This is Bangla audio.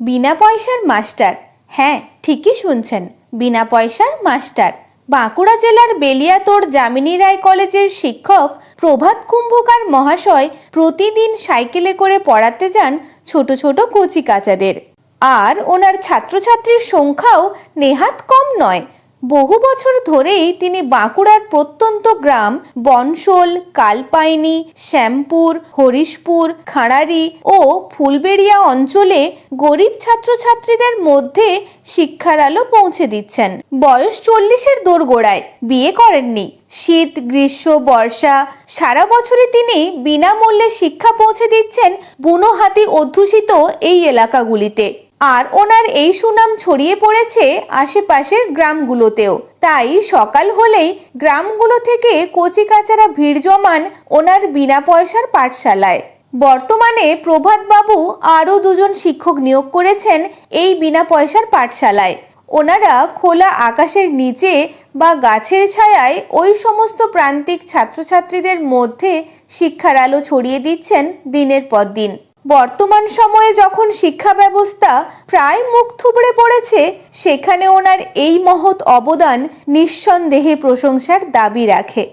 বিনা পয়সার মাস্টার। হ্যাঁ ঠিকই শুনছেন, বিনা পয়সার মাস্টার। বাঁকুড়া জেলার বেলিয়াতোড় যামিনী রায় কলেজের শিক্ষক প্রভাত কুম্ভকার মহাশয় প্রতিদিন সাইকেলে করে পড়াতে যান ছোট ছোট কচি কাচাদের। আর ওনার ছাত্রছাত্রীর সংখ্যাও নেহাত কম নয়। বহু বছর ধরেই তিনি বাঁকুড়ার প্রত্যন্ত গ্রাম বনশোল, কালপাইনি, শ্যামপুর, হরিশপুর, খাঁড়ারি ও ফুলবেড়িয়া অঞ্চলে গরিব ছাত্রছাত্রীদের মধ্যে শিক্ষার আলো পৌঁছে দিচ্ছেন। বয়স চল্লিশের দোরগোড়ায় বিয়ে করেননি। শীত, গ্রীষ্ম, বর্ষা, সারা বছরই তিনি বিনামূল্যে শিক্ষা পৌঁছে দিচ্ছেন বুনো হাতি অধ্যুষিত এই এলাকাগুলিতে। আর ওনার এই সুনাম ছড়িয়ে পড়েছে আশেপাশের গ্রামগুলোতেও। তাই সকাল হলেই গ্রামগুলো থেকে কচিকাচারা ভিড় জমান ওনার বিনা পয়সার পাঠশালায়। বর্তমানে প্রভাতবাবু আরও দুজন শিক্ষক নিয়োগ করেছেন এই বিনা পয়সার পাঠশালায়। ওনারা খোলা আকাশের নিচে বা গাছের ছায়ায় ওই সমস্ত প্রান্তিক ছাত্রছাত্রীদের মধ্যে শিক্ষার আলো ছড়িয়ে দিচ্ছেন দিনের পর দিন। বর্তমান সময়ে যখন শিক্ষা ব্যবস্থা প্রায় মুখ থুবড়ে পড়েছে, সেখানে ওনার এই মহৎ অবদান নিঃসন্দেহে প্রশংসার দাবি রাখে।